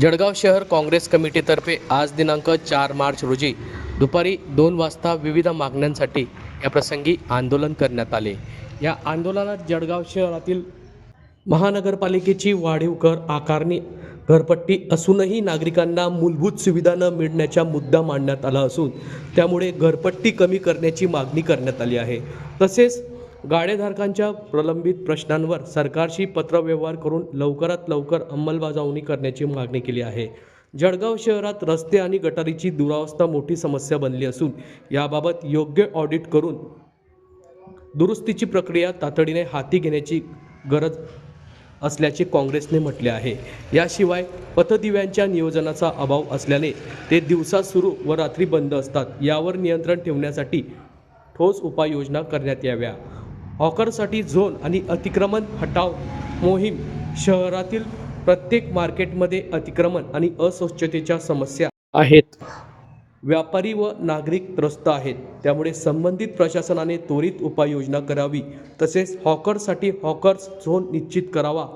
जळगाव शहर काँग्रेस कमिटीतर्फे आज दिनांक चार मार्च रोजी दुपारी दोन वाजता विविध मागण्यांसाठी या प्रसंगी आंदोलन करण्यात आले. या आंदोलनात जळगाव शहरातील महानगरपालिकेची वाढीव कर आकारणी घरपट्टी असूनही नागरिकांना मूलभूत सुविधा न मिळण्याचा मुद्दा मांडण्यात आला असून त्यामुळे घरपट्टी कमी करण्याची मागणी करण्यात आली आहे. तसेच गाडेधारकांच्या प्रलंबित प्रश्नांवर सरकारशी पत्रव्यवहार करून लवकरात लवकर अंमलबजावणी करण्याची मागणी केली आहे. जळगाव शहरात रस्ते आणि गटारीची दुरावस्था मोठी समस्या बनली असून याबाबत योग्य ऑडिट करून दुरुस्तीची प्रक्रिया तातडीने हाती घेण्याची गरज असल्याचे काँग्रेसने म्हटले आहे. याशिवाय पथदिव्यांच्या नियोजनाचा अभाव असल्याने ते दिवसा सुरू व रात्री बंद असतात. यावर नियंत्रण ठेवण्यासाठी ठोस उपाययोजना करण्यात याव्या. हॉकरसाठी झोन आणि अतिक्रमण हटाव मोहीम शहरातील प्रत्येक मार्केटमध्ये अतिक्रमण आणि अस्वच्छतेच्या समस्या आहेत. व्यापारी व नागरिक त्रस्त आहेत. त्यामुळे संबंधित प्रशासनाने त्वरित उपाययोजना करावी. तसेच हॉकरसाठी हॉकर्स झोन निश्चित करावा.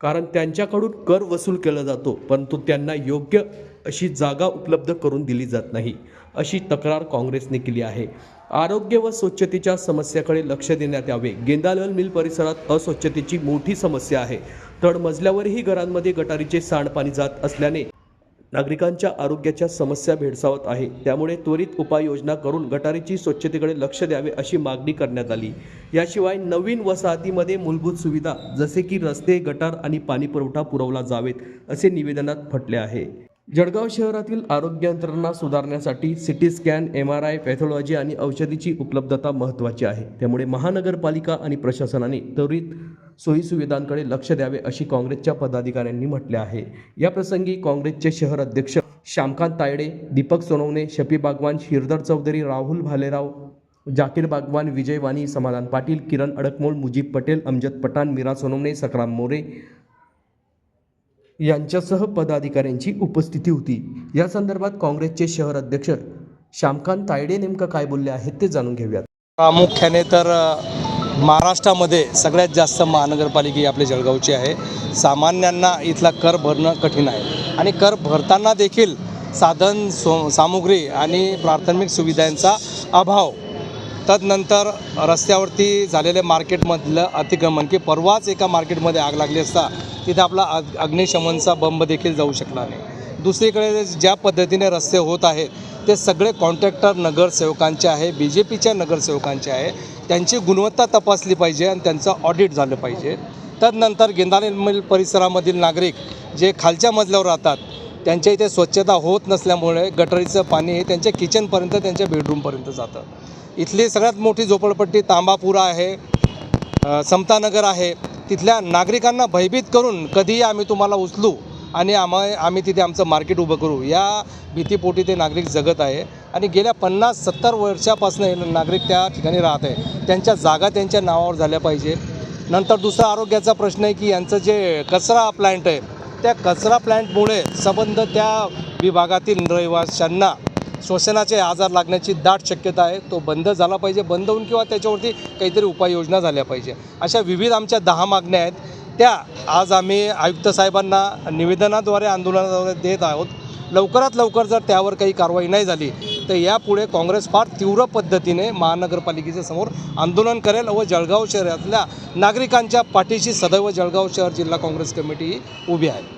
कारण त्यांच्याकडून कर वसूल केला जातो परंतु त्यांना योग्य अशी जागा उपलब्ध करून दिली जात नाही अशी तक्रार काँग्रेसने केली आहे. आरोग्य व स्वच्छतेच्या समस्याकडे लक्ष देण्यात यावे. गेंदालाल मिल परिसरात अस्वच्छतेची मोठी समस्या आहे. तळमजल्यावरही घरांमध्ये गटारीचे सांडपाणी जात असल्याने नागरिकांच्या आरोग्याच्या समस्या भेडसावत आहे. त्यामुळे त्वरित उपाययोजना करून गटारीची स्वच्छतेकडे लक्ष द्यावे अशी मागणी करण्यात आली. याशिवाय नवीन वसाहतीमध्ये मूलभूत सुविधा जसे की रस्ते गटार आणि पाणीपुरवठा पुरवला जावेत असे निवेदनात म्हटले आहे. जळगाव शहरातील आरोग्य यंत्रणा सुधारण्यासाठी CT scan M R I pathology आणि औषधीची उपलब्धता महत्त्वाची आहे. त्यामुळे महानगरपालिका आणि प्रशासनाने त्वरित सोयीसुविधांकडे लक्ष द्यावे अशी काँग्रेसच्या पदाधिकाऱ्यांनी म्हटले आहे. या प्रसंगी काँग्रेसचे शहर अध्यक्ष श्यामकांत तायडे दीपक सोनवणे शफी बागवान शिरदर चौधरी राहुल भालेराव जाकीर बागवान विजय वाणी समाधान पाटील किरण अडकमोल मुजीब पटेल अमजद पठाण मीरा सोनवणे सकराम मोरे यांच्यासह पदाधिकाऱ्यांची उपस्थिती होती. या संदर्भात काँग्रेसचे शहर अध्यक्ष श्यामकांत तायडे नेमकं काय बोलले आहेत ते जाणून घेऊयात. प्रामुख्याने तर महाराष्ट्रामध्ये सगळ्यात जास्त महानगरपालिका ही आपली जळगावची आहे. सामान्यांना इथला कर भरणं कठीण आहे. आणि कर भरताना देखील साधन सो सामुग्री आणि प्राथमिक सुविधांचा अभाव तदनंतर रस्त्यावरती झालेले मार्केटमधलं अतिक्रमण की परवाच एका मार्केटमध्ये आग लागली असता तिथे आपला अग अग्निशमनचा बंब देखील जाऊ शकला नाही. दुसरीकडे ज्या पद्धतीने रस्ते होत आहेत ते सगळे कॉन्ट्रॅक्टर नगरसेवकांचे आहे बी जे पीच्या नगरसेवकांचे आहे. त्यांची गुणवत्ता तपासली पाहिजे आणि त्यांचं ऑडिट झालं पाहिजे. तदनंतर गेंदाले मिल परिसरामधील नागरिक जे खालच्या मजल्यावर राहतात त्यांच्या इथे स्वच्छता होत नसल्यामुळे गटरीचं पाणी हे त्यांच्या किचनपर्यंत त्यांच्या बेडरूमपर्यंत जातं. इथली सगळ्यात मोठी झोपडपट्टी तांबापुरा आहे समतानगर आहे. तिथल्या नागरिकांना भयभीत करून कधीही आम्ही तुम्हाला उचलू आणि आम्हा आम्ही तिथे आमचं मार्केट उभं करू. या भीतीपोटी ते नागरिक जगत आहे आणि गेल्या पन्नास सत्तर वर्षापासून हे नागरिक त्या ठिकाणी राहत आहे. त्यांच्या जागा त्यांच्या नावावर झाल्या पाहिजे. नंतर दुसरा आरोग्याचा प्रश्न आहे की यांचं जे कचरा प्लांट आहे त्या कचरा प्लांटमुळे संबंध त्या विभागातील रहिवाशांना श्वसनाचे आजार लागण्याची दाट शक्यता आहे. तो बंद झाला पाहिजे. बंद होऊन किंवा त्याच्यावरती काहीतरी उपाययोजना झाल्या पाहिजे. अशा विविध आमच्या दहा मागण्या आहेत. त्या आज आम्ही आयुक्त साहेबांना निवेदनाद्वारे आंदोलनाद्वारे देत आहोत. लवकरात लवकर जर त्यावर काही कारवाई नाही झाली तर यापुढे काँग्रेस फार तीव्र पद्धतीने महानगरपालिकेच्या समोर आंदोलन करेल व जळगाव शहरातल्या नागरिकांच्या पाठीशी सदैव जळगाव शहर जिल्हा काँग्रेस कमिटी ही उभी आहे.